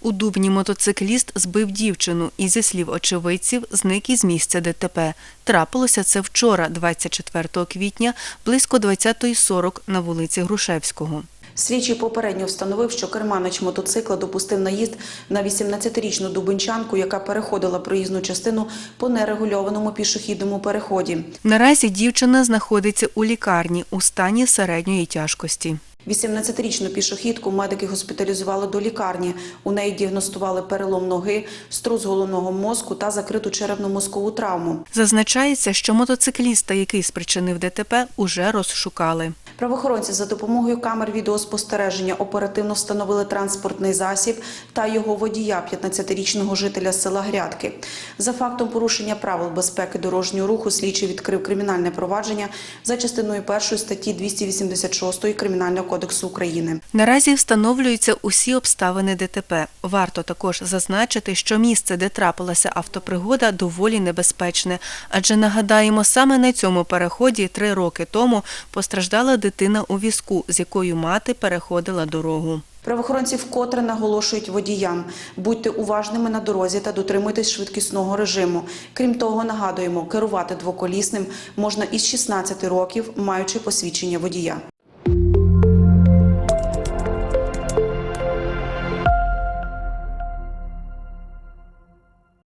У Дубні мотоцикліст збив дівчину і, зі слів очевидців, зник із місця ДТП. Трапилося це вчора, 24 квітня, близько 20.40 на вулиці Грушевського. Слідчий попередньо встановив, що керманич мотоцикла допустив наїзд на 18-річну дубинчанку, яка переходила проїзну частину по нерегульованому пішохідному переході. Наразі дівчина знаходиться у лікарні у стані середньої тяжкості. 18-річну пішохідку медики госпіталізували до лікарні. У неї діагностували перелом ноги, струс головного мозку та закриту черепно-мозкову травму. Зазначається, що мотоцикліста, який спричинив ДТП, уже розшукали. Правоохоронці за допомогою камер відеоспостереження оперативно встановили транспортний засіб та його водія, 15-річного жителя села Грядки. За фактом порушення правил безпеки дорожнього руху слідчий відкрив кримінальне провадження за частиною 1 статті 286 Кримінального кодексу України. Наразі встановлюються усі обставини ДТП. Варто також зазначити, що місце, де трапилася автопригода, доволі небезпечне. Адже нагадаємо, саме на цьому переході три роки тому постраждала дитина у візку, з якою мати переходила дорогу. Правоохоронці вкотре наголошують водіям: будьте уважними на дорозі та дотримуйтесь швидкісного режиму. Крім того, нагадуємо, керувати двоколісним можна із 16 років, маючи посвідчення водія.